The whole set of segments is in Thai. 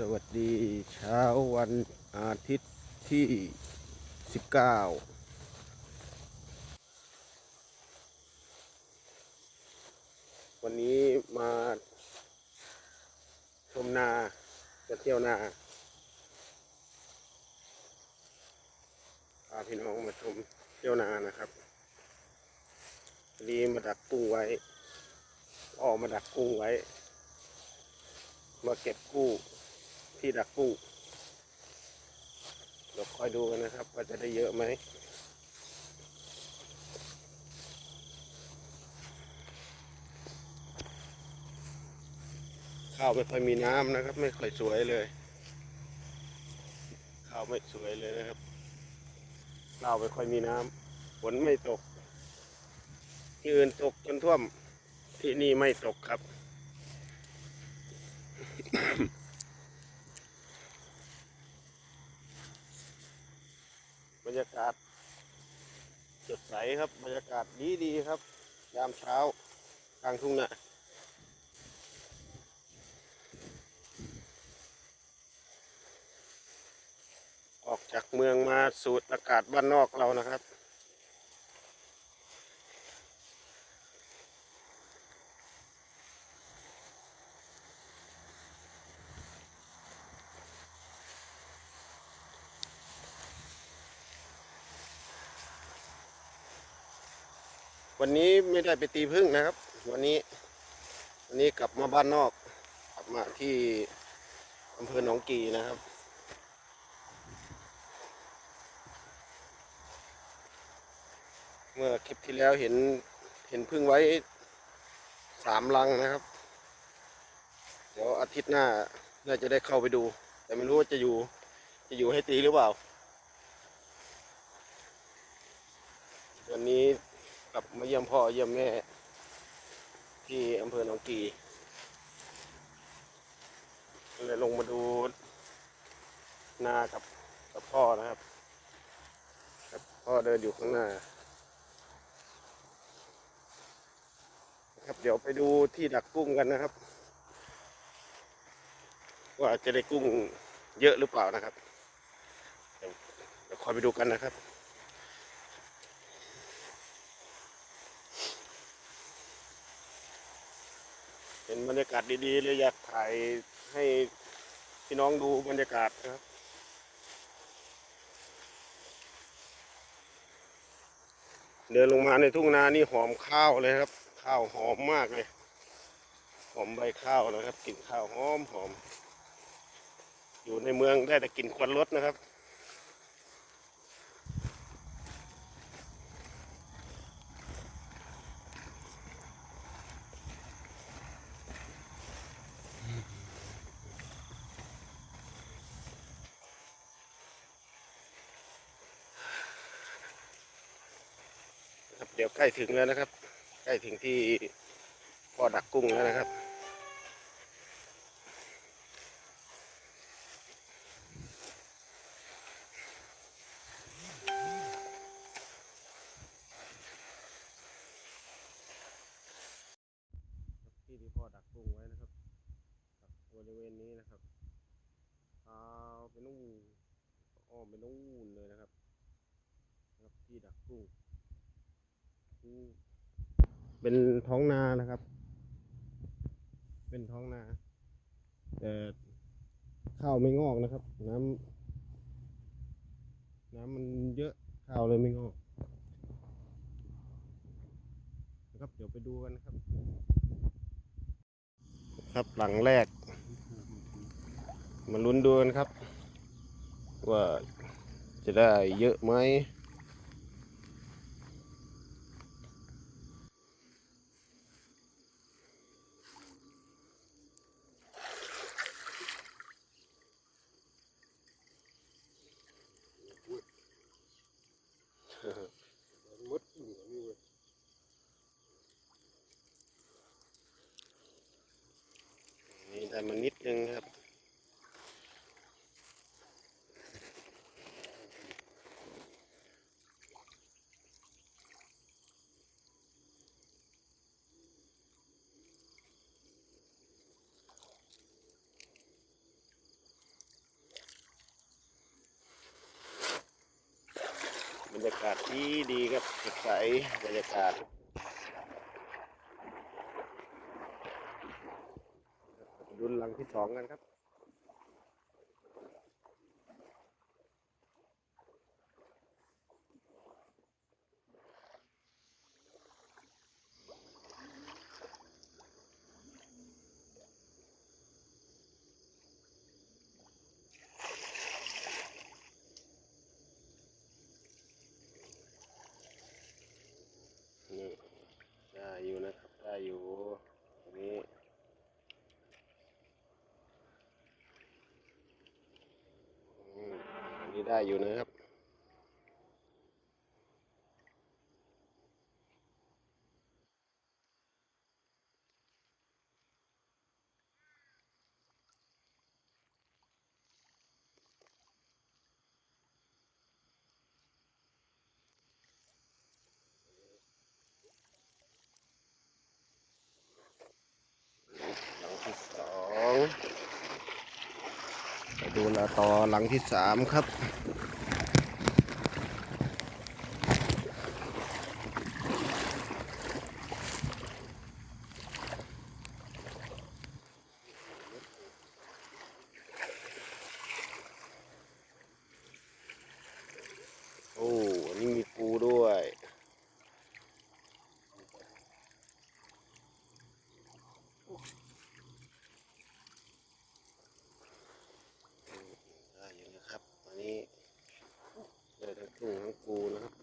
สวัสดีเช้าวันอาทิตย์ที่ 19 วันนี้มาชมนาจะเที่ยวนาพาพี่น้องมาชมเที่ยวนานะครับวันนี้มาดักกุ้งไว้ ออกมาดักกุ้งไว้ มาเก็บกู้ ที่ดักกุ้งเราคอยดูกันนะครับว่าจะได้เยอะไหมข้าวไม่ค่อยมีน้ำนะครับ ไม่ค่อยสวยเลย ข้าวไม่สวยเลยนะครับข้าวไม่ค่อยมีน้ำฝนไม่ตก ที่อื่นตกจนท่วมที่นี่ไม่ตกครับ รรยากาศสดใสครับบรรยากาศดีดีครับ ยามเช้ากลางทุ่งนะออกจากเมืองมาสูดอากาศบ้านนอกเรานะครับ วันนี้ไม่ได้ไปตีพึ่งนะครับ วันนี้วันนี้กลับมาบ้านนอก กลับมาที่อำเภอหนองกีนะครับ เมื่อคลิปที่แล้วเห็นเห็นพึ่งไว้สามลังนะครับ เดี๋ยวอาทิตย์หน้าน่าจะได้เข้าไปดู แต่ไม่รู้ว่าจะอยู่จะอยู่ให้ตีหรือเปล่าวันนี้ กลับมาเยี่ยมพ่อเยี่ยมแม่ ที่อำเภอหนองกีเลยลงมาดูนากับกับพ่อนะครับกับพ่อเดินอยู่ข้างหน้าครับเดี๋ยวไปดูที่ดักกุ้งกันนะครับ ว่าจะได้กุ้งเยอะหรือเปล่านะครับเดี๋ยวคอยไปดูกันนะครับ เห็นบรรยากาศดีๆเลยอยากถ่ายให้พี่น้องดูบรรยากาศนะครับเดินลงมาในทุ่งนานี่หอมข้าวเลยครับ ข้าวหอมมากเลย หอมใบข้าวนะครับกลิ่นข้าวหอมหอม อยู่ในเมืองได้แต่กลิ่นควันรถนะครับ เดี๋ยวใกล้ถึงแล้วนะครับ ใกล้ถึงที่พ่อดักกุ้งแล้วนะครับ ที่ที่พ่อดักกุ้งไว้นะครับกับบริเวณนี้นะครับพาไปนู่นอ้อมไปนู่นเลยนะครับนะครับที่ดักกุ้ง เป็นท้องนานะครับ เป็นท้องนา แต่ข้าวไม่งอกนะครับ น้ำน้ำมันเยอะข้าวเลยไม่งอกนะครับเดี๋ยวไปดูกันครับ ครับหลังแรก มาลุ้นดูกันครับ ว่าจะได้เยอะไหม มดเหนียวนี่เว้ยนี่ได้มานิดนึงครับ น บรยากาศดีดีครับสดใสบรรยากาศดุนหลังที่สองกันครับ นี่ได้อยู่นะครับ ได้อยู่ตรงนี้อืม อยู่นะครับ หลังที่สองไปดูละต่อหลังที่สามครับ โอ้อันนี้มีปูด้วย ได้อยู่นะครับ อันนี้ได้ทั้งกุ้งทั้งปูนะครับ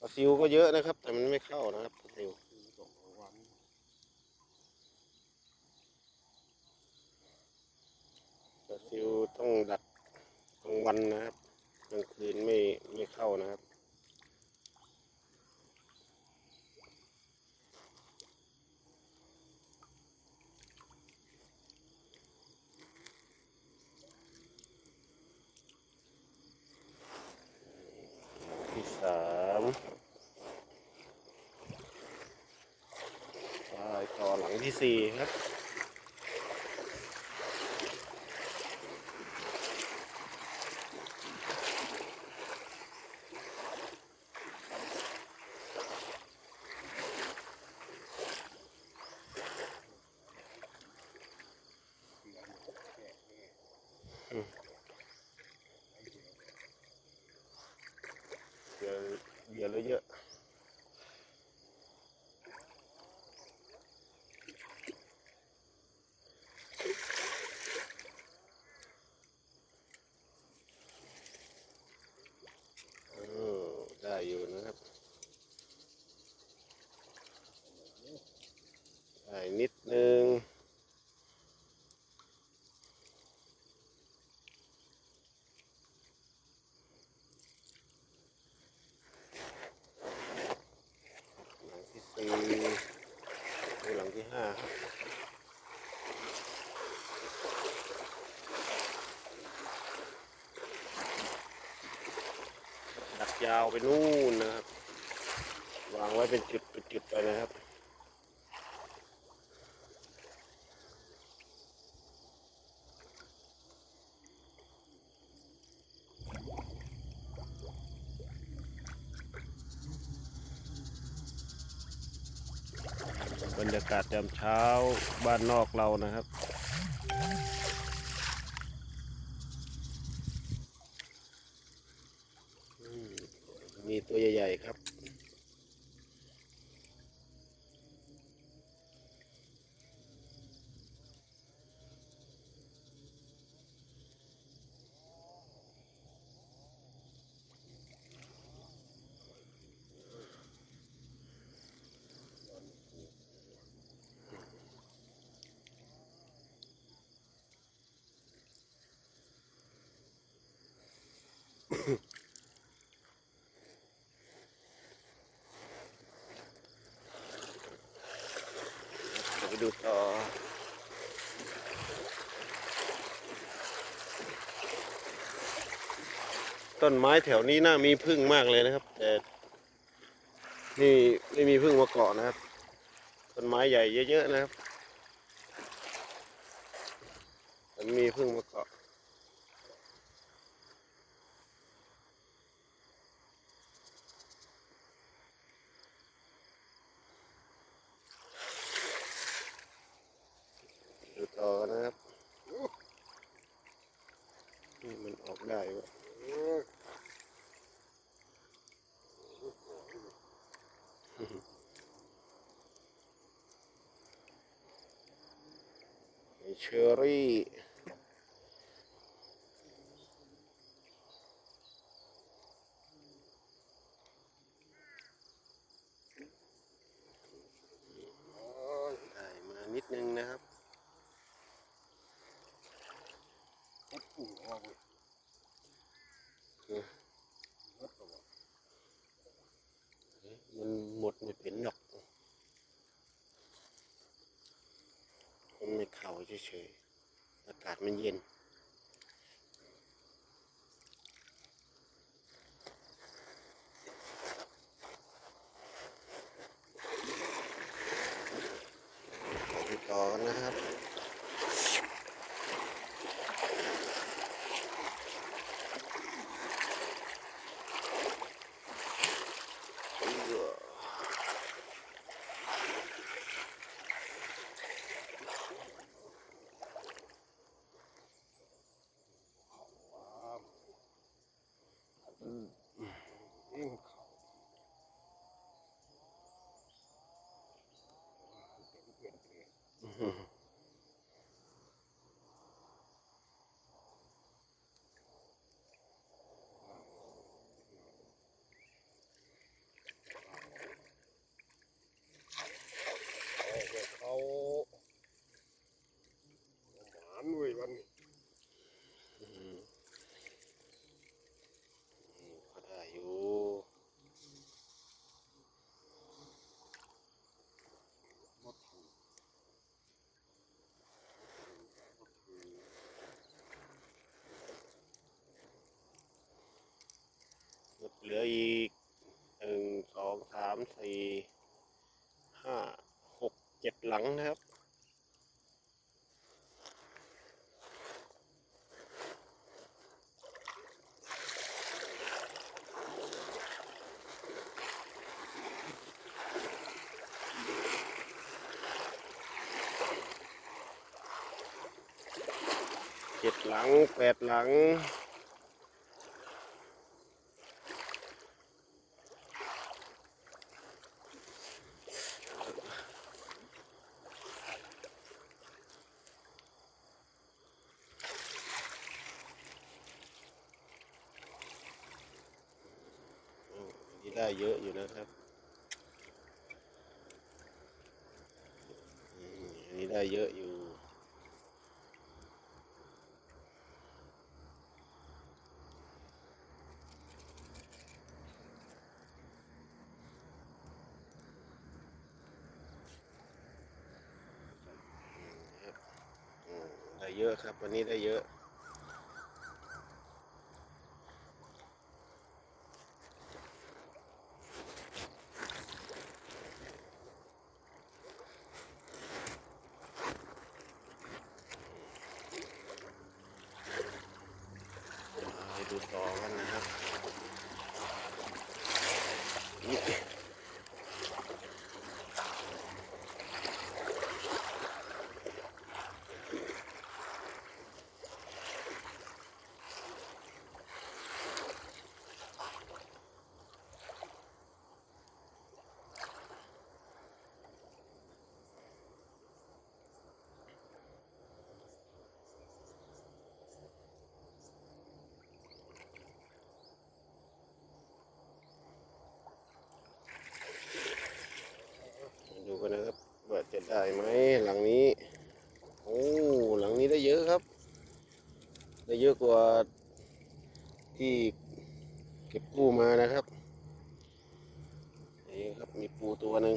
ปลา ซิวก็เยอะนะครับ แต่มันไม่เข้านะครับปลาซิวปลาซิวต้องดักกลางวันนะครับกลางคืนไม่ไม่เข้านะครับ ที่สามไปต่อหลังที่สี่ครับ เดี๋ยวเดี๋ยวเลยเยอะ เออได้ อยู่นะครับได้นิดนึงหลังที่สี่หลังที่ห้าครับ ยาวไปนู่นนะครับ วางไว้เป็นจุดเป็นจุดไปนะครับบรรยากาศยามเช้าบ้านนอกเรานะครับ อืมมีตัวใหญ่ ๆ ครับ เดี๋ยว ไปดูต่อต้นไม้แถวนี้น่ามีพึ่งมากเลยนะครับ แต่นี่ไม่มีพึ่งมาเกาะนะครับ ต้นไม้ใหญ่เยอะๆนะครับแต่มีพึ่งมาเกาะ ต่อกันนะครับนี่มันออกได้วะไอ เชอรี่ ได้มานิดนึงนะครับ ก็ปูออกเลย มันหมดไม่เป็นหรอก มันไม่ เฉยๆอากาศมันเย็น ไปต่อกันนะครับ ยิ่งเขาเปลี่ยนเปลี่ยนเขาหวานเว้ยวันนี้ ก็ได้อยู่ หมดถูกหมดถูก เหลืออีกหนึ่งสองสามสี่ห้าหกเจ็ดหลังนะครับเจ็ดหลังแปดหลัง อืมนี่ได้ เยอะอยู่นะครับอันนี้ได้เยอะอยู่ ได้เยอะครับ วันนี้ได้เยอะ ไปดูต่อกันนะครับนี่มาดูกันนะครับ ว่าจะได้ไหมหลังนี้ โอ้หลังนี้ได้เยอะครับ ได้เยอะกว่าที่เก็บกู้มานะครับนี่ครับมีปูตัวหนึ่ง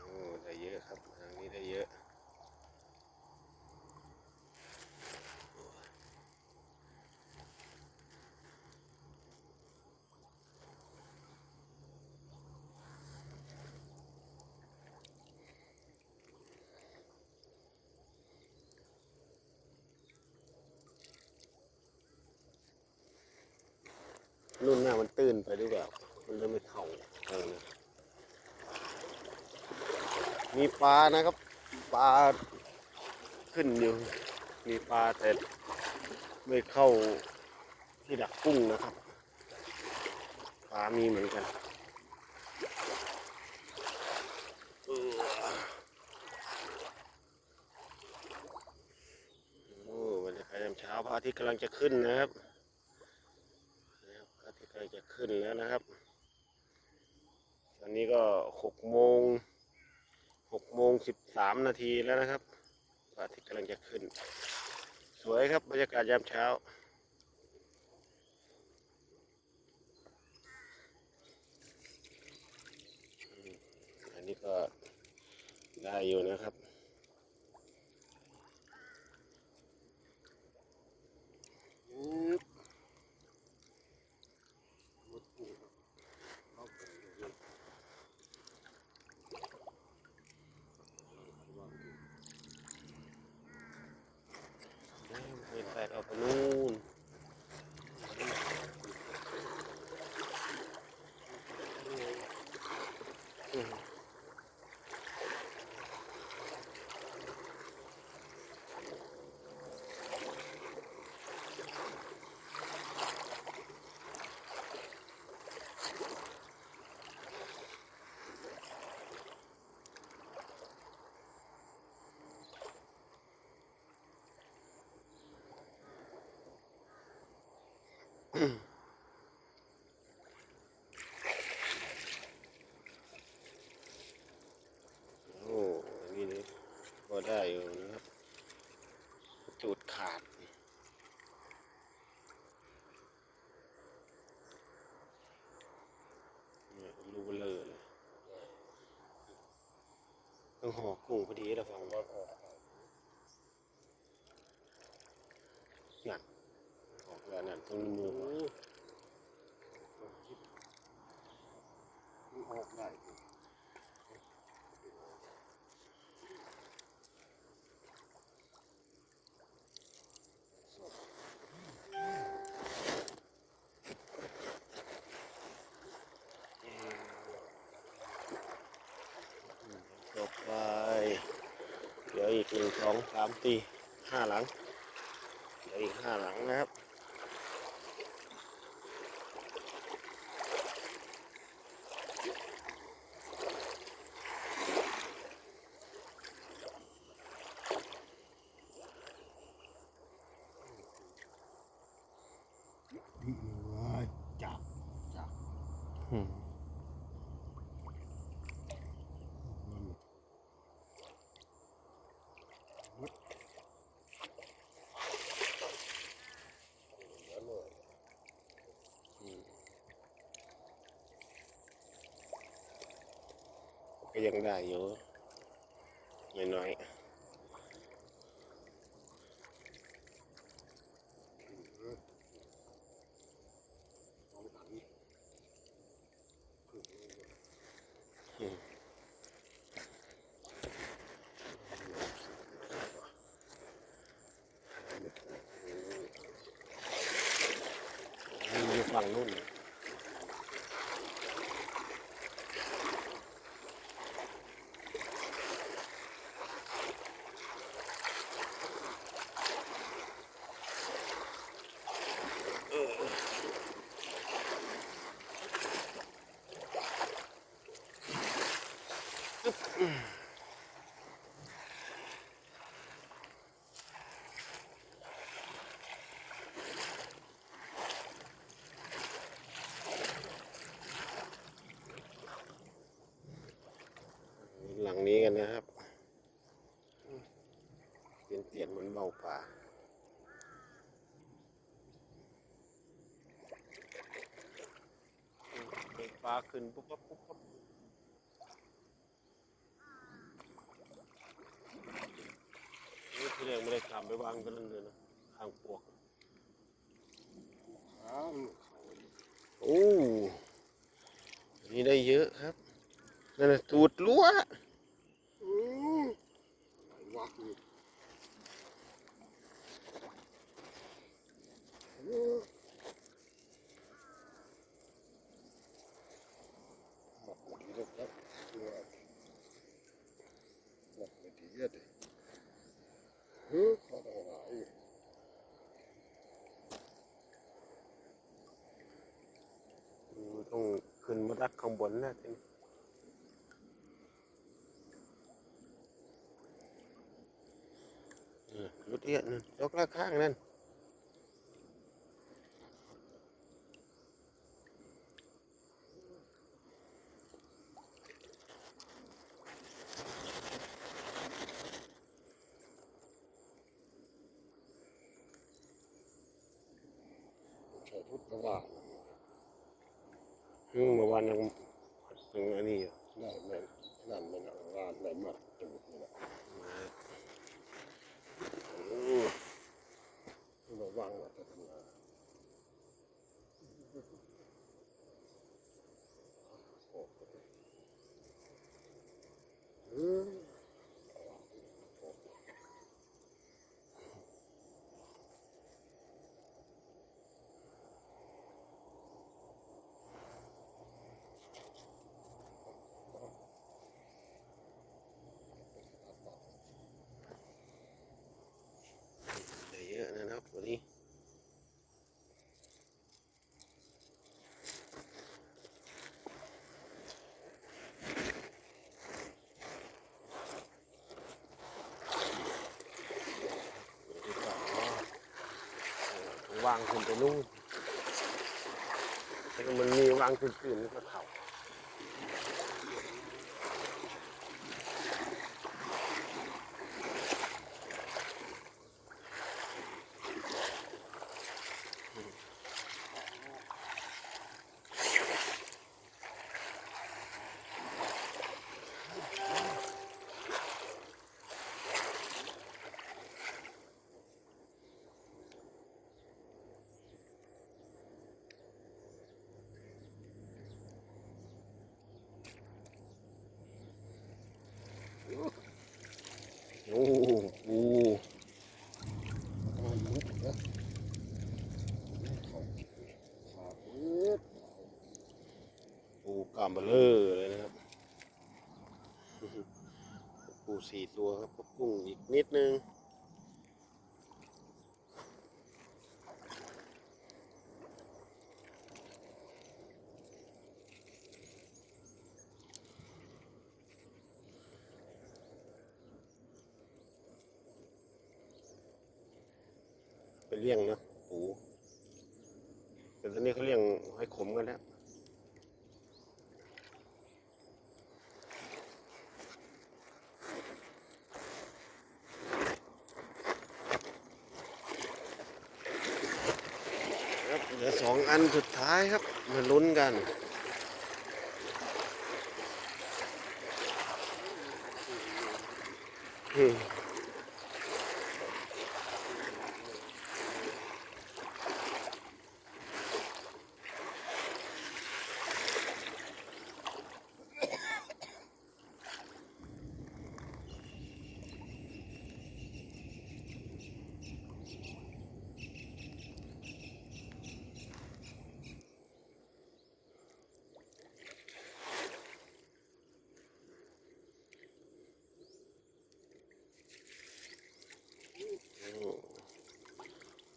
โอ้ได้เยอะครับหลังนี้ได้เยอะ ม รุ่นหน้ามันตื้นไปหรือเปล่า มันเลยไม่เข้าเออนะมีปลานะครับ ปลาขึ้นอยู่ มีปลาแต่ไม่เข้าที่ดักกุ้งนะครับ ปลามีเหมือนกันออโอ้บรรยากาศยามเช้าพระอาทิตย์กำลังจะขึ้นนะครับพระอาทิตย์กำลังจะ ขึ้นแล้วนะครับ ตอนนี้ก็หกโมงหกโมงสิบสามนาทีแล้วนะครับพระอาทิตย์กำลังจะขึ้น สวยครับบรรยากาศยามเช้าอันนี้ก็ได้อยู่นะครับยึบ มดผูกเข้าไปเลย ไม่แตกเอาไปนู่นอืมโอ้อันนี้นี่ก็ ได้อยู่นะครับจุดขาดเนี่ยรูเบลอเลยต้องหอกุ้งพอดีแล้วฟังว่าออกนั่นออกแล้วนั่นตรงมือ โอ้มันออกได้ดิ ต่อไปเหลืออีกหนึ่งสองสามตีห้าหลังเหลืออีกห้าหลังนะครับ พี่ว่าจับจับ อืม มัน ก็ยังได้อยู่น้อยองถัง ๆอืมมีอยู่ฝั่งนู้น หลังนี้กันนะครับเปลี่ยนเปลี่ยนเหมือนเบาป่า เด็กปลาขึ้นปุ๊บปุ๊บปุ๊บปั๊บนี่ที่แรกไม่ได้ขามไปวางกันนั่นเลยนะ yedi. Hı kadar ayı. Don't ขึ้นมาดักข้างบนนะทีนี้รถเอียดนั่นยกละข้างนั่น ได้มากจมูกนี่แหละโอ้ระวังว่าจะทำงานเออ ได้เยอะนะครับวันนี้ วางขึ้นไปนู่นมันมีวางขึ้นๆนี่ก็เข่าโอ้โห ประมาณนี้นะเขาขาดเลือด ปูกาม เบลเลอร์เลยนะครับปูสี่ตัวครับกุ้งอีกนิดนึง เป็นเลี้ยงเนอะปูแต่ตอนนี้เขาเลี้ยงให้ขมกันแล้ว ครับเหลือสองอันสุดท้าย ครับมาลุ้นกัน อืม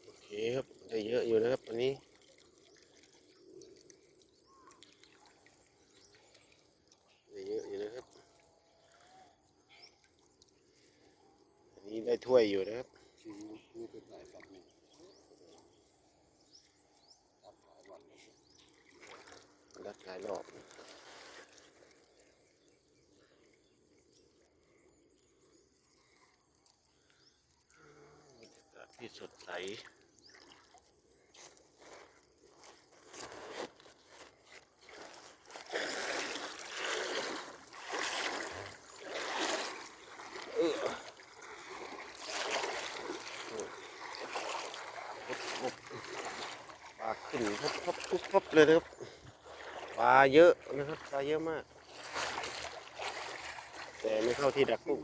โอเคครับ ได้เยอะอยู่นะครับวันนี้ ได้เยอะอยู่นะครับ อันนี้ได้ ถ้วยอยู่นะครับรัดหลายลยรัดหลายรอบที่สดใส เออปลาขึ้นพับพับพับพับ เลยนะครับปลาเยอะนะครับปลาเยอะมาก แต่ไม่เข้าที่ดักกุ้ง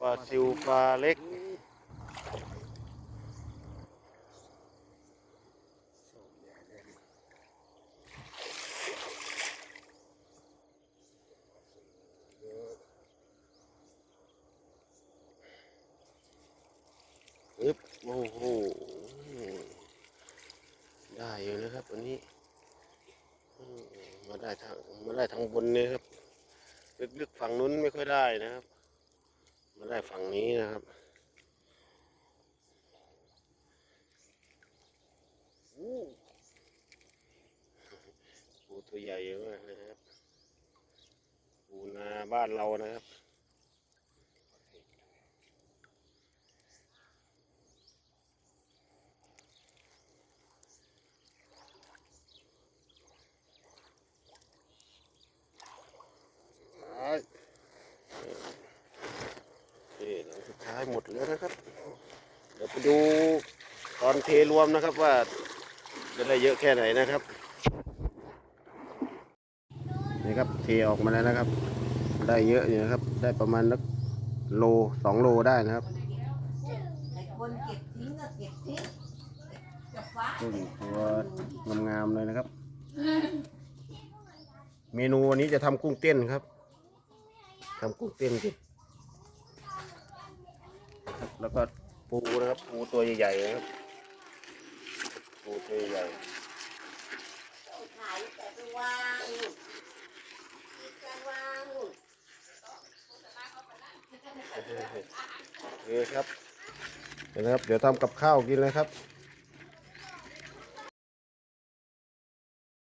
ปลาซิวปลาเล็กอึ๊บโอ้โห ได้อยู่นะครับวันนี้มาได้ทางมาได้ทางบนนี้ครับ ลึกๆฝั่งนู้นไม่ค่อยได้นะครับ มาได้ฝั่งนี้นะครับปูตัวใหญ่มากนะครับปูนาบ้านเรานะครับ ท้ายนี่หลังสุดท้ายหมดแล้วนะครับ เดี๋ ยวไปดูตอนเทรวมนะครับว่าจะได้เยอะแค่ไหนนะครับ นี่ครับเทออกมาแล้วนะครับ ได้เยอะอยู่นะครับ ได้ประมาณนักโลสองโลได้นะครับไอ้คนเก็บทิ้งก็เก็บทิ้งเก็บฟ้ากุ้งตัวงามๆเลยนะครับ เมนูวันนี้จะทำกุ้งเต้นครับทำกุ้งเต้นกินครับแล้วก็ ปูนะครับปูตัวใหญ่ๆนะครับปูตัวใหญ่ขายแต่ไปวางนู่นอีกการวางนู่นโอเคครับ เดี๋ยวนะครับ เดี๋ยวทำกับข้าวกินเลยครับ